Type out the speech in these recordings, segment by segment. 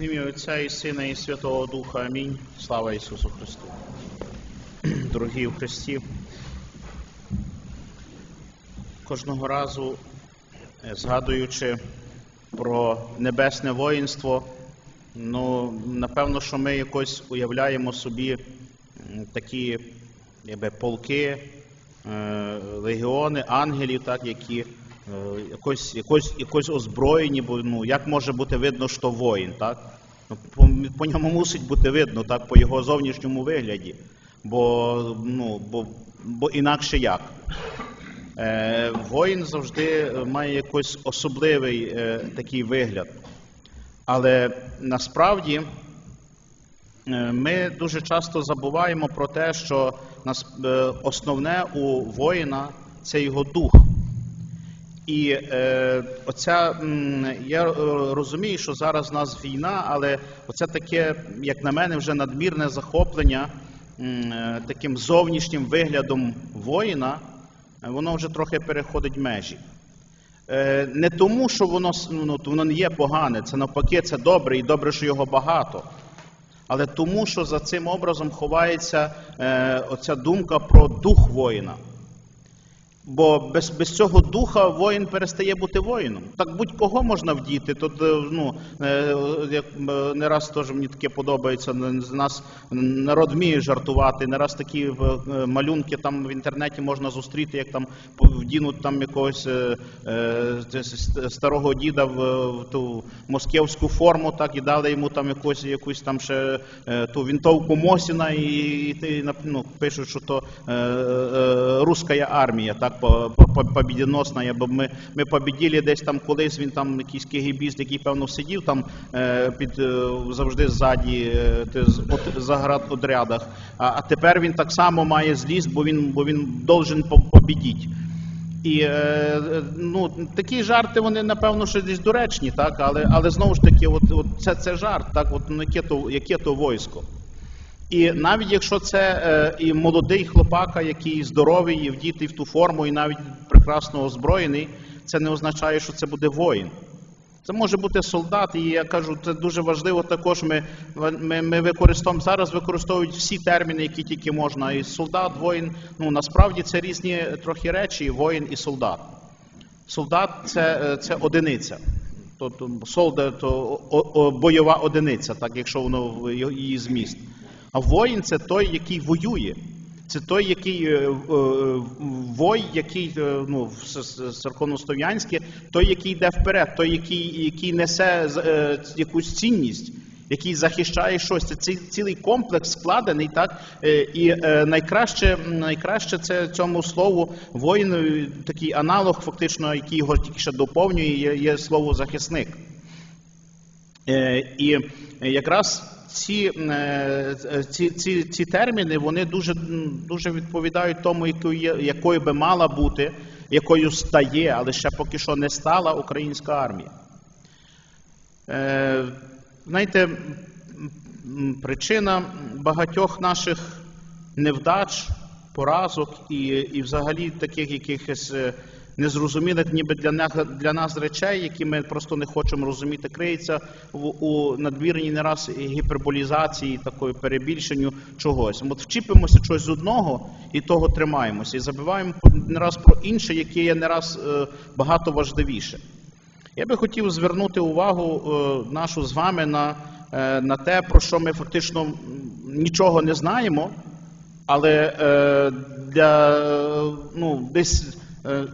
В ім'я Отця і Сина і Святого Духа. Амінь. Слава Ісусу Христу. Дорогі в Христі, кожного разу е, згадуючи про небесне воїнство, ну, напевно, що ми якось уявляємо собі такі якби, полки, е, легіони, ангелів, так, які якось, якось, якось озброєні, бо ну, як може бути видно, що воїн, так? Ну, по, по ньому мусить бути видно, так, по його зовнішньому вигляді, бо, ну, бо, бо інакше як. Е, воїн завжди має якийсь особливий е, такий вигляд. Але насправді е, ми дуже часто забуваємо про те, що нас, е, основне у воїна це його дух. І е, оця, я е, розумію, що зараз в нас війна, але оце таке, як на мене, вже надмірне захоплення е, таким зовнішнім виглядом воїна, воно вже трохи переходить межі. Е, не тому, що воно, ну, воно не є погане, це навпаки, це добре і добре, що його багато. Але тому, що за цим образом ховається е, оця думка про дух воїна. Бо без, без цього духа воїн перестає бути воїном. Так будь-кого можна вдіти. Тут е, ну, е, як е, не раз теж мені таке подобається. З нас народ вміє жартувати. Не раз такі малюнки там в інтернеті можна зустріти, як там вдінуть там якогось старого діда в, ту москевську форму, так і дали йому там якусь, якусь там ще ту вінтовку Мосіна, і, ти ну, пишуть, що то руська армія, так, побідоносна, бо ми, ми побіділи десь там колись, він там якийсь кегібіст, який, певно, сидів там е, під, е, завжди ззаді е, от, заград а, а тепер він так само має злість, бо він, бо він должен по- побідіть. І ну, такі жарти, вони, напевно, що десь доречні, так? але, але знову ж таки, от, от це, це жарт, так? от, ну, яке, то, яке то військо. І навіть якщо це е, і молодий хлопака, який здоровий, і вдітий в ту форму, і навіть прекрасно озброєний, це не означає, що це буде воїн. Це може бути солдат, і я кажу, це дуже важливо також. Ми, ми, ми використовуємо зараз використовують всі терміни, які тільки можна. І солдат, воїн. Ну насправді це різні трохи речі, воїн і солдат. Солдат це, е, це одиниця. Тобто солдат то о- о- бойова одиниця, так якщо воно її зміст. А воїн це той, який воює. Це той, який е, е, вой, який е, ну, церковнослов'янське, той, який йде вперед, той, який, який несе якусь цінність, який захищає щось. Це ці- цілий комплекс складений, так? І найкраще, найкраще це цьому слову воїн, такий аналог, фактично, який його тільки ще доповнює, є, є слово захисник. І якраз ці, е, ці, ці, ці терміни вони дуже, дуже відповідають тому, якою, якою би мала бути, якою стає, але ще поки що не стала українська армія. Е, Знаєте, причина багатьох наших невдач, поразок і, і взагалі таких якихось е, незрозумілих ніби для нас, для нас речей, які ми просто не хочемо розуміти, криється в, у надмірній не раз гіперболізації, такої перебільшенню чогось. От вчіпимося чогось з одного і того тримаємося, і забуваємо не раз про інше, яке є не раз е, багато важливіше. Я би хотів звернути увагу е, нашу з вами на, е, на те, про що ми фактично нічого не знаємо, але для, ну, десь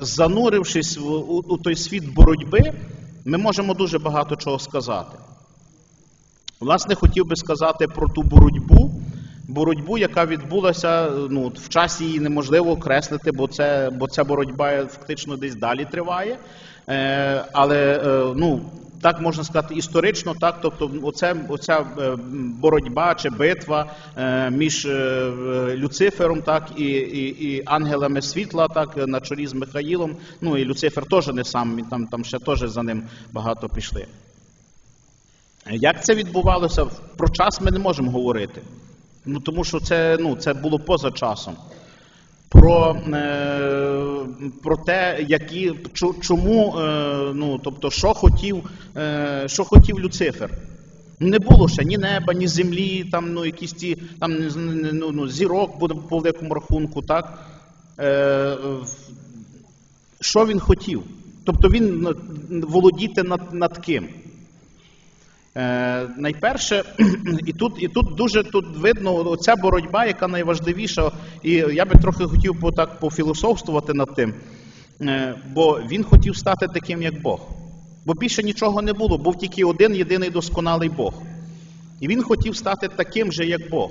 занурившись в, у, у той світ боротьби, ми можемо дуже багато чого сказати. Власне, хотів би сказати про ту боротьбу, боротьбу, яка відбулася, ну, в часі її неможливо окреслити, бо, це, бо ця боротьба фактично десь далі триває. Е, але е, ну, так можна сказати, історично, так, тобто оце, оця е, боротьба чи битва е, між е, Люцифером так, і, і, і ангелами світла, так, на чолі з Михаїлом. Ну і Люцифер теж не сам, там, там ще теж за ним багато пішли. Як це відбувалося? Про час ми не можемо говорити. Ну, тому що це, ну, це було поза часом. Про, е, про те, які, чому, е, ну, тобто, що хотів, е, що хотів Люцифер. Не було ще ні неба, ні землі, там ну, якісь ті там, ну, ну, зірок буде по великому рахунку, так? Е, що він хотів? Тобто він володіти над, над ким? Е, найперше, і тут, і тут дуже тут видно оця боротьба, яка найважливіша, і я би трохи хотів так пофілософствувати над тим, е, бо він хотів стати таким, як Бог. Бо більше нічого не було, був тільки один єдиний досконалий Бог. І він хотів стати таким же, як Бог.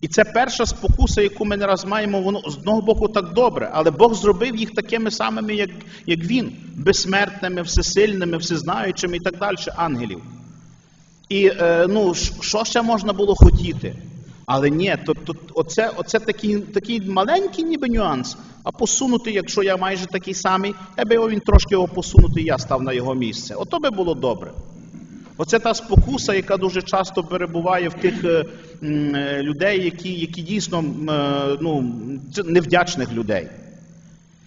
І це перша спокуса, яку ми не раз маємо, воно з одного боку так добре, але Бог зробив їх такими самими, як, як він, безсмертними, всесильними, всезнаючими і так далі, ангелів. І е, ну, що ще можна було хотіти? Але ні, то, то, оце, оце такий, такий маленький ніби нюанс. А посунути, якщо я майже такий самий, я би його він трошки його посунути, і я став на його місце. Ото би було добре. Оце та спокуса, яка дуже часто перебуває в тих е, е, людей, які, які дійсно е, ну, невдячних людей.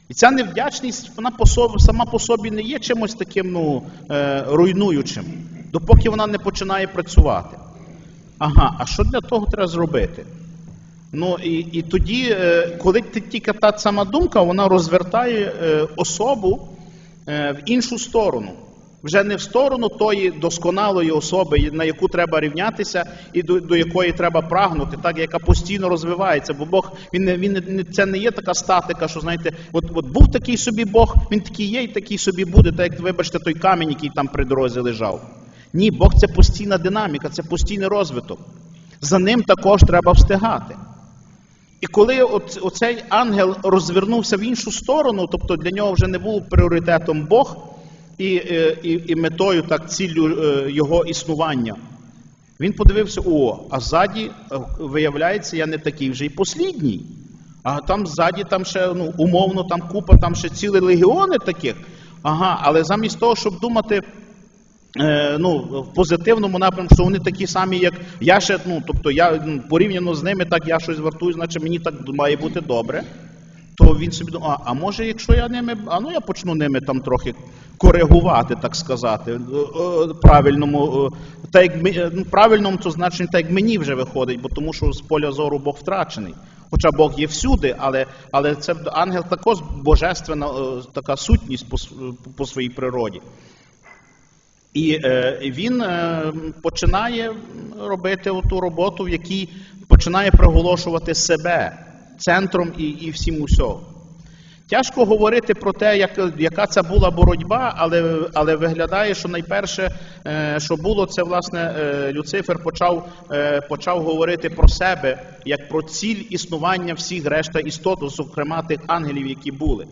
І ця невдячність, вона по сама по собі не є чимось таким ну, е, руйнуючим, допоки вона не починає працювати. Ага, а що для того треба зробити? Ну і, і тоді, е, коли тільки та сама думка, вона розвертає е, особу е, в іншу сторону. Вже не в сторону тої досконалої особи, на яку треба рівнятися, і до, до якої треба прагнути, так яка постійно розвивається. Бо Бог він він це не є така статика, що знаєте, от, от був такий собі Бог, він такий є, і такий собі буде. Так як вибачте, той камінь, який там при дорозі лежав. Ні, Бог це постійна динаміка, це постійний розвиток. За ним також треба встигати. І коли оцей ангел розвернувся в іншу сторону, тобто для нього вже не був пріоритетом Бог і, е, і, і метою так ціллю е, його існування, він подивився: о, а ззаді, е, виявляється, я не такий вже й послідній. А там ззаді там ще ну, умовно там купа, там ще цілі легіони таких. Ага, але замість того, щоб думати ну, в позитивному напрямку, що вони такі самі, як я ще, ну, тобто я ну, порівняно з ними, так я щось вартую, значить мені так має бути добре. То він собі думає, а, а може, якщо я ними, а ну я почну ними там трохи коригувати, так сказати, е, е, правильному, е, так як е, ну, правильному, то значить так як мені вже виходить, бо тому що з поля зору Бог втрачений. Хоча Бог є всюди, але, але це ангел також божественна е, така сутність по, по своїй природі. І е, він е, починає робити ту роботу, в якій починає проголошувати себе центром і, і всім усього. Тяжко говорити про те, як, яка це була боротьба, але, але виглядає, що найперше, е, що було, це власне Люцифер почав, почав говорити про себе як про ціль існування всіх решта істот, зокрема тих ангелів, які були.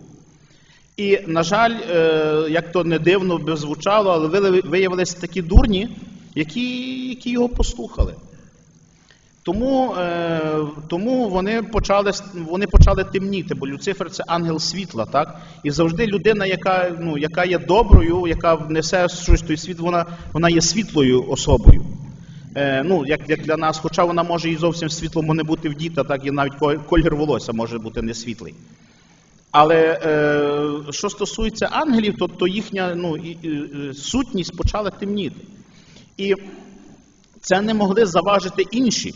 І, на жаль, е, як то не дивно би звучало, але виявилися такі дурні, які, які його послухали. Тому, е, тому вони, почали, вони почали темніти, бо Люцифер це ангел світла, так? І завжди людина, яка, ну, яка є доброю, яка несе щось той світ, вона, вона є світлою особою. Е, ну, як, як для нас, хоча вона може і зовсім світлому не бути в діта, так і навіть ко- колір волосся може бути не світлий. Але е, що стосується ангелів, то, то їхня ну, сутність почала темніти. І це не могли заважити інші.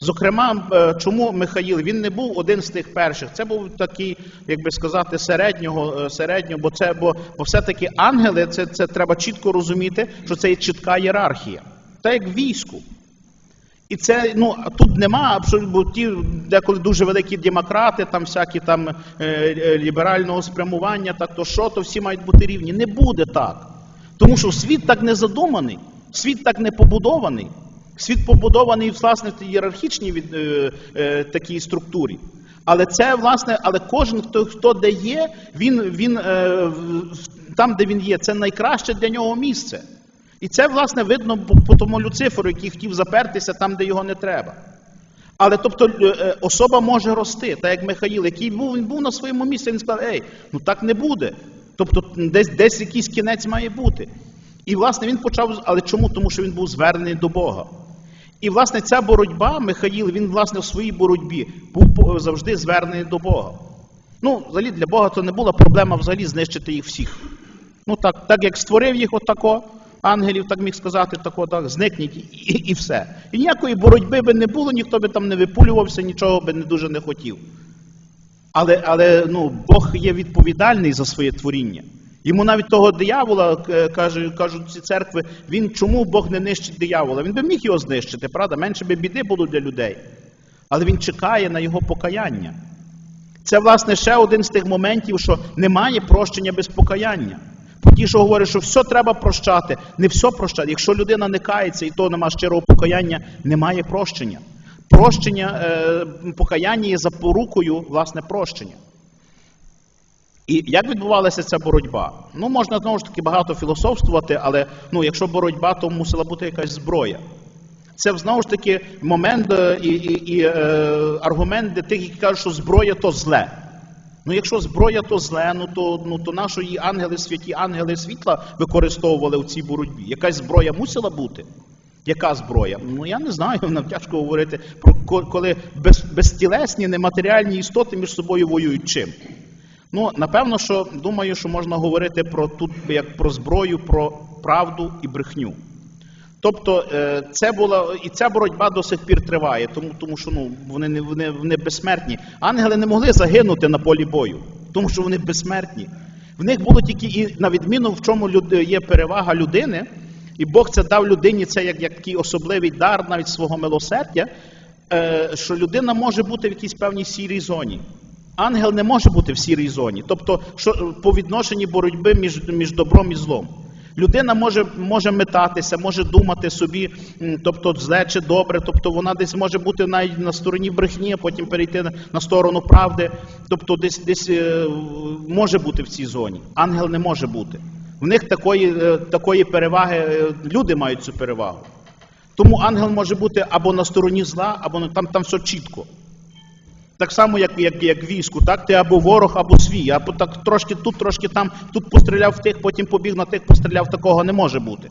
Зокрема, е, чому Михаїл? Він не був один з тих перших. Це був такий, як би сказати, середнього, е, середнього, бо це бо, бо все-таки ангели, це, це треба чітко розуміти, що це є чітка ієрархія. Так як війську. І це ну тут нема абсолютно ті деколи дуже великі демократи, там всякі там е, е, ліберального спрямування, так то що, то всі мають бути рівні. Не буде так. Тому що світ так не задуманий, світ так не побудований. Світ побудований власне в ієрархічній від, е, е, такій структурі. Але це власне, але кожен, хто, хто де є, він, він е, там, де він є, це найкраще для нього місце. І це, власне, видно по, тому Люциферу, який хотів запертися там, де його не треба. Але тобто е, е, особа може рости, так як Михаїл, який був, він був на своєму місці, він сказав, ей, ну так не буде. Тобто десь, десь якийсь кінець має бути. І, власне, він почав, але чому? Тому що він був звернений до Бога. І, власне, ця боротьба, Михаїл, він, власне, в своїй боротьбі був завжди звернений до Бога. Ну, взагалі, для Бога то не була проблема взагалі знищити їх всіх. Ну так, так як створив їх отако, ангелів, так міг сказати, тако, так, зникніть і, і, все. І ніякої боротьби би не було, ніхто би там не випулювався, нічого би не дуже не хотів. Але, але ну, Бог є відповідальний за своє творіння. Йому навіть того диявола, к- каже, кажуть ці церкви, він чому Бог не нищить диявола? Він би міг його знищити, правда? Менше би біди було для людей. Але він чекає на його покаяння. Це, власне, ще один з тих моментів, що немає прощення без покаяння. Ті, що говорять, що все треба прощати, не все прощати. Якщо людина не кається і то нема щирого покаяння, немає прощення. Прощення, е, покаяння є запорукою, власне, прощення. І як відбувалася ця боротьба? Ну, можна знову ж таки багато філософствувати, але ну, якщо боротьба, то мусила бути якась зброя. Це знову ж таки момент е, і, і, і е, аргумент для тих, які кажуть, що зброя то зле. Ну, якщо зброя то зле, ну то, ну, то нашої ангели, святі ангели світла використовували в цій боротьбі. Якась зброя мусила бути. Яка зброя? Ну я не знаю, нам тяжко говорити про ко- коли без, безтілесні, нематеріальні істоти між собою воюють чим. Ну, напевно, що думаю, що можна говорити про тут як про зброю, про правду і брехню. Тобто, е, це була і ця боротьба до сих пір триває, тому, тому що ну, вони, вони, вони безсмертні. Ангели не могли загинути на полі бою, тому що вони безсмертні. В них було тільки і на відміну, в чому є перевага людини, і Бог це дав людині це як, як такий особливий дар навіть свого милосердя, е, що людина може бути в якійсь певній сірій зоні. Ангел не може бути в сірій зоні, тобто що, по відношенні боротьби між, між добром і злом. Людина може, може метатися, може думати собі, тобто зле чи добре, тобто вона десь може бути навіть на стороні брехні, а потім перейти на, сторону правди, тобто десь, десь е, може бути в цій зоні. Ангел не може бути. В них такої, е, такої переваги, е, люди мають цю перевагу. Тому ангел може бути або на стороні зла, або на- там, там все чітко. Так само, як, як, як війську, так? Ти або ворог, або свій. Або так трошки тут, трошки там, тут постріляв в тих, потім побіг на тих, постріляв, такого не може бути.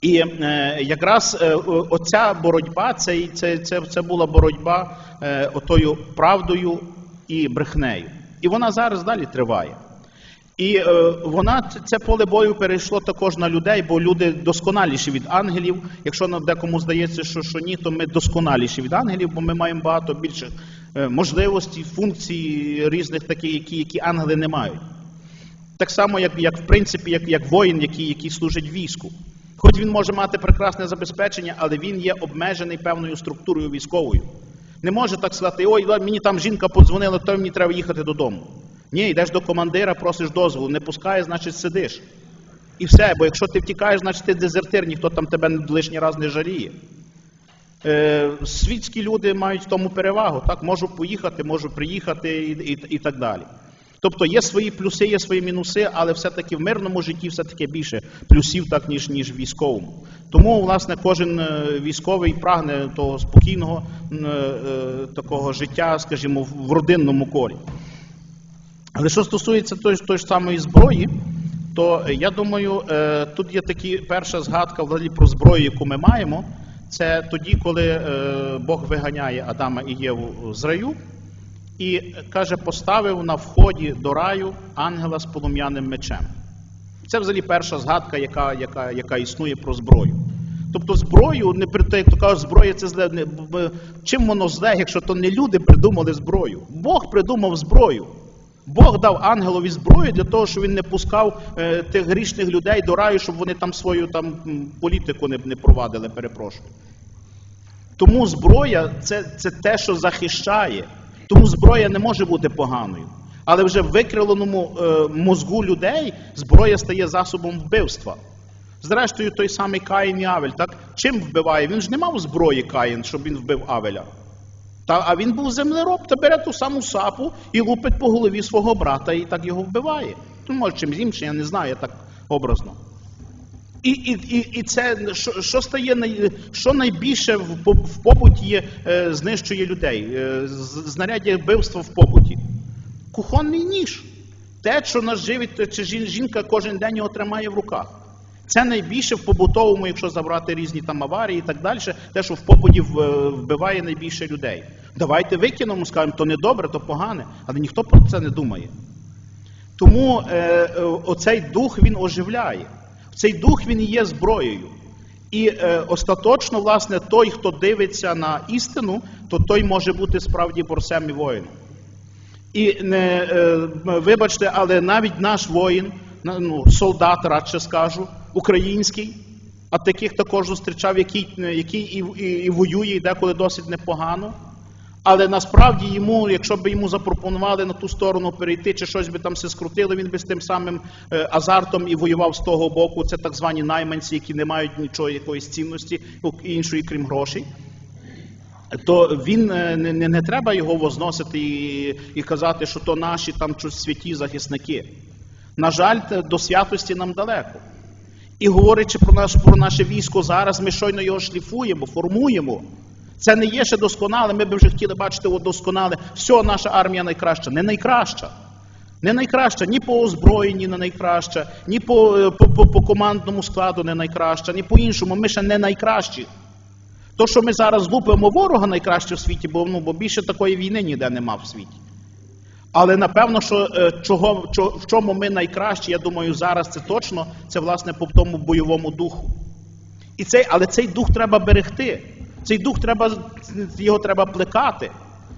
І е, якраз е, оця боротьба, це, це, це, це була боротьба е, отою правдою і брехнею. І вона зараз далі триває. І е, вона це поле бою перейшло також на людей, бо люди досконаліші від ангелів. Якщо нам декому здається, що, що ні, то ми досконаліші від ангелів, бо ми маємо багато більше можливостей, функцій різних таких, які, які ангели не мають. Так само, як, як в принципі, як, як воїн, який, який служить війську. Хоч він може мати прекрасне забезпечення, але він є обмежений певною структурою військовою. Не може так сказати, ой, мені там жінка подзвонила, то мені треба їхати додому. Ні, йдеш до командира, просиш дозволу, не пускає, значить сидиш. І все, бо якщо ти втікаєш, значить ти дезертир, ніхто там тебе лишній раз не жаліє. Е, світські люди мають в тому перевагу, так, можу поїхати, можу приїхати і, і, і так далі. Тобто є свої плюси, є свої мінуси, але все-таки в мирному житті все-таки більше плюсів, так, ніж, ніж в військовому. Тому, власне, кожен е, військовий прагне того спокійного е, е, такого життя, скажімо, в родинному колі. Але що стосується той, той ж самої зброї, то е, я думаю, е, тут є такі перша згадка взагалі про зброю, яку ми маємо. Це тоді, коли е, Бог виганяє Адама і Єву з раю, і каже, поставив на вході до раю ангела з полум'яним мечем. Це взагалі перша згадка, яка, яка, яка існує про зброю. Тобто зброю, не при як то кажуть, зброя це зле. Чим воно зле, якщо то не люди придумали зброю? Бог придумав зброю. Бог дав ангелові зброю для того, щоб він не пускав е, тих грішних людей до раю, щоб вони там свою там політику не, не провадили, перепрошую. Тому зброя це, це те, що захищає. Тому зброя не може бути поганою. Але вже в викривленому е, мозгу людей зброя стає засобом вбивства. Зрештою, той самий Каїн і Авель, так? Чим вбиває? Він ж не мав зброї Каїн, щоб він вбив Авеля. Та, а він був землероб, та бере ту саму сапу і лупить по голові свого брата і так його вбиває. Ну, може, чимсь іншим, я не знаю, я так образно. І, і, і, і це що, що стає що найбільше в, в побуті е, знищує людей? Е, знаряддя вбивства в побуті. Кухонний ніж. Те, що нас живить, чи жінка кожен день його тримає в руках. Це найбільше в побутовому, якщо забрати різні там аварії і так далі, те, що в побуті вбиває найбільше людей. Давайте викинемо, скажемо, то не добре, то погане, але ніхто про це не думає. Тому е, е, оцей дух він оживляє. Цей дух він є зброєю. І е, остаточно, власне, той, хто дивиться на істину, то той може бути справді борцем і воїном. І не е, вибачте, але навіть наш воїн, ну, солдат, радше скажу, український, а таких також зустрічав, який, який і, і, і воює, і деколи досить непогано. Але насправді йому, якщо б йому запропонували на ту сторону перейти, чи щось би там все скрутило, він би з тим самим е, азартом і воював з того боку. Це так звані найманці, які не мають нічого якоїсь цінності ну, іншої, крім грошей то він е, не, не, не треба його возносити і, і казати, що то наші там щось святі захисники. На жаль, до святості нам далеко. І говорячи про, наш, про наше військо зараз, ми щойно його шліфуємо, формуємо. Це не є ще досконале. Ми б вже хотіли бачити от досконале. Все, наша армія найкраща. Не найкраща. Не найкраща ні по озброєнні не найкраща, ні по, е, по, по, по командному складу не найкраща, ні по іншому. Ми ще не найкращі. То, що ми зараз лупимо ворога найкраще в світі, бо, ну, бо більше такої війни ніде нема в світі. Але напевно, що е, чого, в чому ми найкращі, я думаю, зараз це точно, це власне по тому бойовому духу. І цей, але цей дух треба берегти. Цей дух треба, його треба плекати.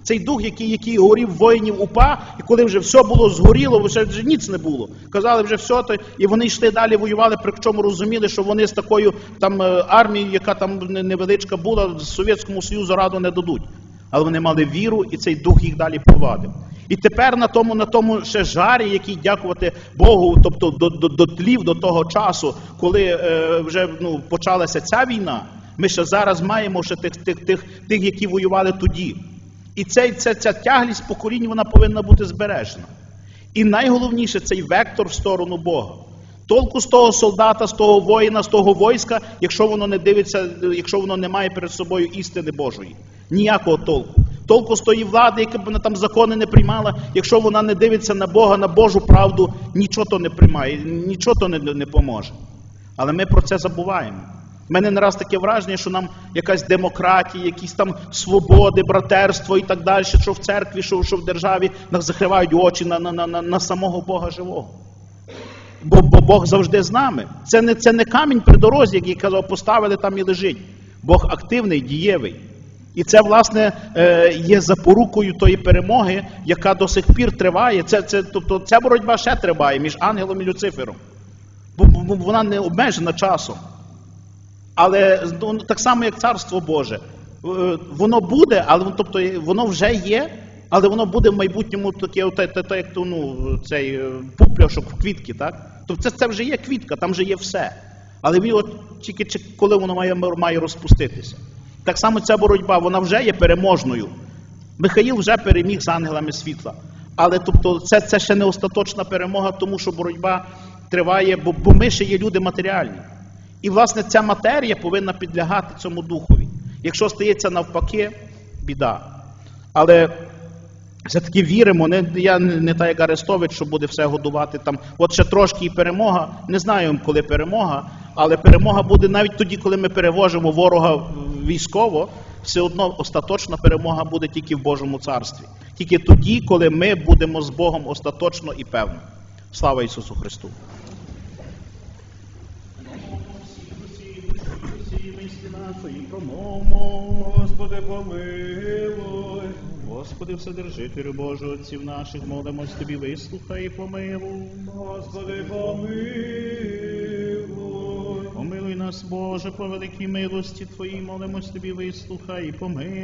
Цей дух, який, який горів воїнів УПА, і коли вже все було згоріло, вже, вже ніц не було. Казали вже все, то, і вони йшли далі, воювали, при чому розуміли, що вони з такою там е, армією, яка там невеличка була, Совєтському Союзу раду не дадуть. Але вони мали віру, і цей дух їх далі провадив. І тепер на тому, на тому ще жарі, який дякувати Богу, тобто до, до, до тлів до того часу, коли е, вже ну, почалася ця війна, ми ще зараз маємо ще тих, тих, тих, тих які воювали тоді. І цей, ця, ця тяглість поколінь вона повинна бути збережена. І найголовніше цей вектор в сторону Бога. Толку з того солдата, з того воїна, з того войська, якщо воно не дивиться, якщо воно не має перед собою істини Божої. Ніякого толку. Толку з тої влади, яка б вона там закони не приймала, якщо вона не дивиться на Бога, на Божу правду, нічого то не приймає, нічого то не, не поможе. Але ми про це забуваємо. У мене не раз таке враження, що нам якась демократія, якісь там свободи, братерство і так далі, що в церкві, що, що в державі нас закривають очі на, на, на, на, самого Бога живого. Бо, бо Бог завжди з нами. Це не, це не камінь при дорозі, який казав, поставили там і лежить. Бог активний, дієвий. І це, власне, е, є запорукою тої перемоги, яка до сих пір триває. Це, це, тобто, ця боротьба ще триває між ангелом і Люцифером. Бо, бо вона не обмежена часом. Але ну, так само, як Царство Боже, Е, воно буде, але тобто, воно вже є, але воно буде в майбутньому таке, те, те, те, як ну, цей е, пупляшок в квітки, так? Тобто це, це вже є квітка, там вже є все. Але він от тільки коли воно має, має розпуститися. Так само ця боротьба, вона вже є переможною. Михаїл вже переміг з ангелами світла. Але тобто, це, це ще не остаточна перемога, тому що боротьба триває, бо, бо ми ще є люди матеріальні. І, власне, ця матерія повинна підлягати цьому духові. Якщо стається навпаки, біда. Але все-таки віримо, не, я не, так як Арестович, що буде все годувати там. От ще трошки і перемога. Не знаю, коли перемога, але перемога буде навіть тоді, коли ми перевожимо ворога військово, все одно остаточна перемога буде тільки в Божому царстві. Тільки тоді, коли ми будемо з Богом остаточно і певно. Слава Ісусу Христу! Господи, помилуй. Господи, Вседержителю Божий, отців наших, молимось Тобі, вислухай і помилуй. Господи, помилуй. Помилуй нас, Боже, по великій милості Твоїй, молимось Тобі, вислухай і помилуй.